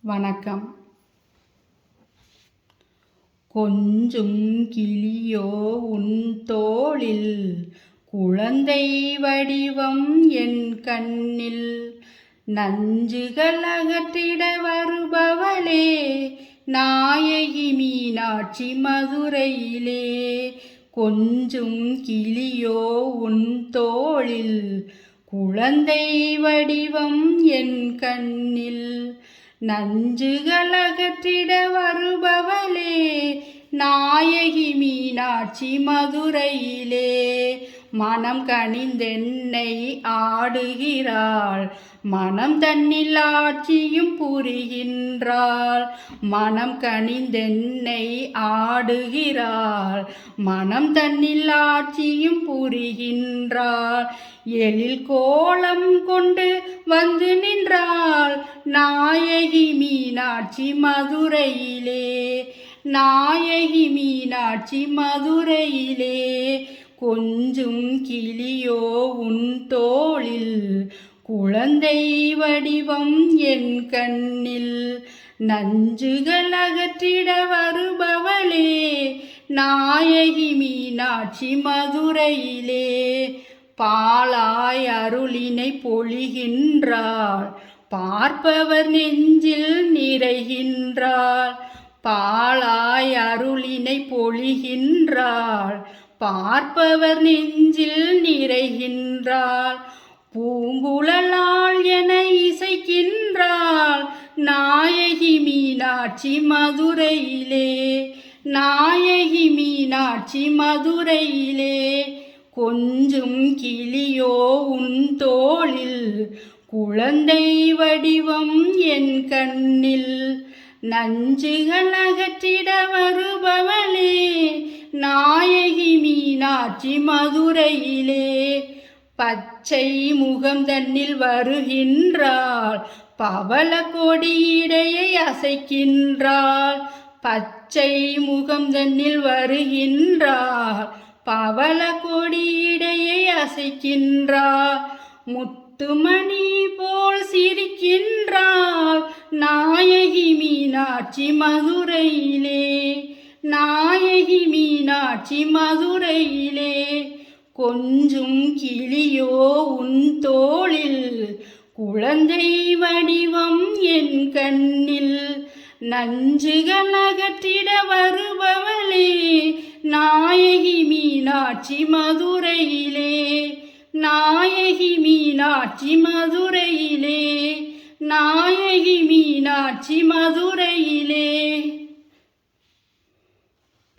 வணக்கம். கொஞ்சும் கிளியோ உன் தோளில் குழந்தை வடிவம் என் கண்ணில். நஞ்சுகள் அகற்றிட வருபவளே நாயகி மீனாட்சி மதுரையிலே. கொஞ்சும் கிளியோ உன் தோளில் குழந்தை வடிவம் என் கண்ணில். நஞ்சுகளகற்றிட வருபவளே நாயகி மீனாட்சி மதுரையிலே. மனம் கனிந்தென்னை ஆடுகிறாள் மனம் தன்னில் ஆட்சியும் புரிகின்றாள். மனம் கனிந்தென்னை ஆடுகிறாள் மனம் தன்னில் ஆட்சியும் புரிகின்றாள். எழில் கோலம் கொண்டு வந்து நாயகி மீனாட்சி மதுரையிலே நாயகி மீனாட்சி மதுரையிலே கொஞ்சும் கிளியோ உன் தோளில் குழந்தை வடிவம் என் கண்ணில். நஞ்சுகள் அகற்றிட வருபவளே நாயகி மீனாட்சி மதுரையிலே. பாலாய் அருளினை பொழிகின்றாள் பார்ப்பவர் நெஞ்சில் நிறைகின்றாள். பாலாய் அருளினை பொழிகின்றாள். பார்ப்பவர் நெஞ்சில் நிறைகின்றாள். பூங்குழலாள் என இசைக்கின்றாள். நாயகி மீனாட்சி மதுரையிலே நாயகி மீனாட்சி மதுரையிலே. கொஞ்சும் கிளியோ உன் தோளில் குழந்தை வடிவம் என் கண்ணில். நஞ்சுகள் அகற்றிட வருபவளே நாயகி மீனாட்சி மதுரையிலே. பச்சை முகம் தன்னில் வருகின்றாள் பவள கொடியிடையை அசைக்கின்றாள். பச்சை முகம் தன்னில் வருகின்றாள் பவள கொடியிடையை அசைக்கின்றாள். முத்துமணி போல் சிரிக்கின்றாள் நாயகி மீனாட்சி மதுரையிலே. நாயகி மீனாட்சி மதுரையிலே. கொஞ்சும் கிளியோ உன் தோளில். குழந்தை வடிவம் என் கண்ணில். நஞ்சுகள் அகற்றிட வருபவளே. நாயகி மீனாட்சி மதுரையிலே. மீனாட்சி மதுரையிலே நாயகி மீனாட்சி மதுரையிலே.